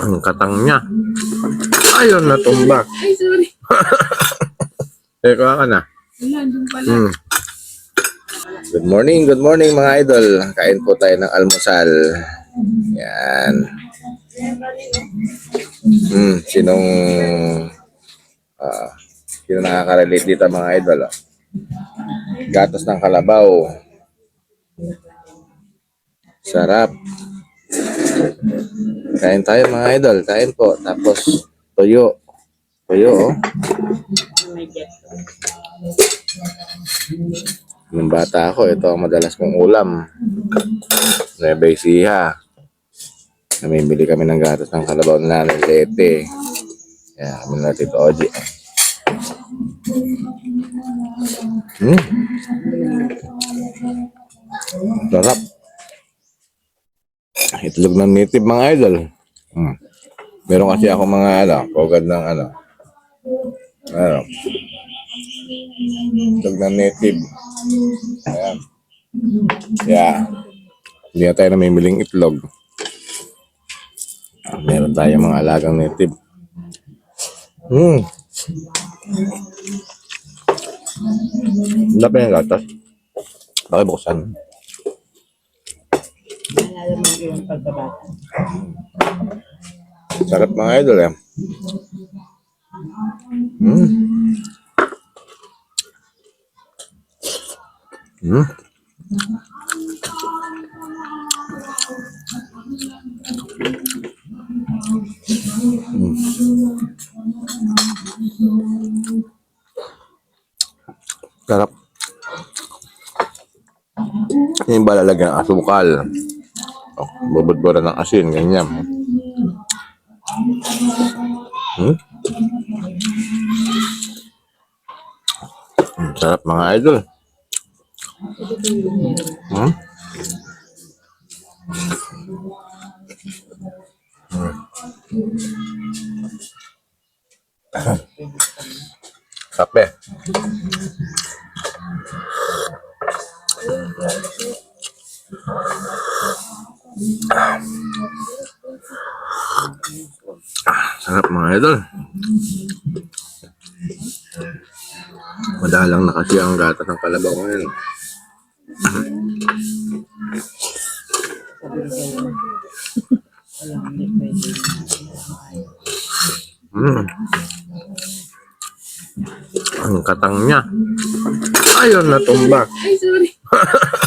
Ang katang niya. Ayun, natumbak. Ay, sorry. Teka ka na. Wala, doon pala. Hmm. Good morning, good morning mga idol. Kain po tayo ng almusal. Yan. Hmm, sinong ah, sino nakaka-relate dito mga idol? ah? Gatas ng kalabaw. Sarap. Kain tayo mga idol. Kain po. Tapos toyo. Toyo oh. Nung bata ako, ito ang madalas kong ulam. Nueva Ecija. Namimili kami ng gatas ng kalabaw na ng lete. Kaya kami na Tito Oji. Hmm. Sarap. Itlog ng native mga idol. Hmm. Meron kasi ako mga ano, pogad ng ano. Ano. Itlog ng native. Ayan. Kaya, hindi na tayo namimiling itlog. Meron tayo mga alagang native. Hmm. Pa yung gatas. Bakit buksan? Naalala mo yung pagkabata. Sarap mga idol eh. Hmm. Hmm. Sarap. Yung ba lalagyan ng asukal? Oh, bubudbura ng asin, ganyan. Hmm? Hmm, Sarap mga idol. Hmm? Hmm. Kape. Sarap mga idol. Madalang na kasi ang gata ng kalabaw ngayon. Mm. Ang katang niya. Ayun, natumbak. Ay, sorry.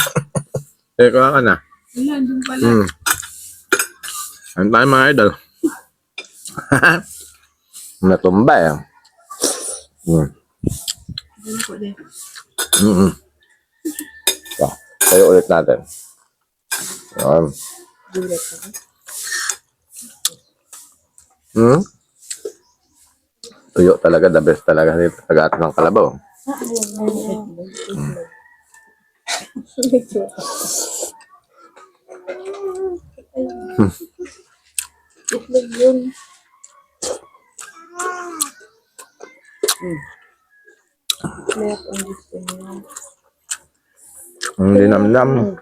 Teka ka na. Wala, doon pala. Hmm. Ano tayo mga idol? Natumba eh. Hmm. Doon ko din. Mm-hmm. So, tayo ulit natin. Yan. Ako. Hmm? Tuyo talaga, the best talaga dito sa gatas ng kalabaw. Itlog yun. Lahat ang gusto niya. Ang.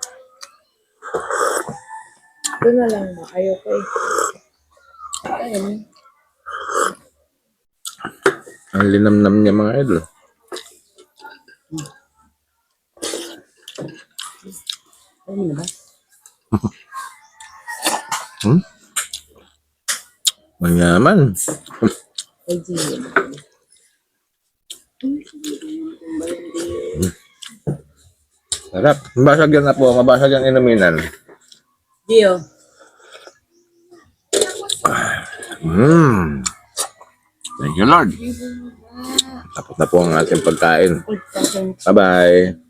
Ito na lang ma. Ayoko eh. Ayun. Ang linamnam niya mga idol. Ayun na ba? Hmm? Manyaman. Ay, Gio. Sarap. Mabasag yan na po. Mabasag yung inuminan. Gio. Hmm. Thank you, Lord. Tapos na po ang ating pagkain. Bye-bye.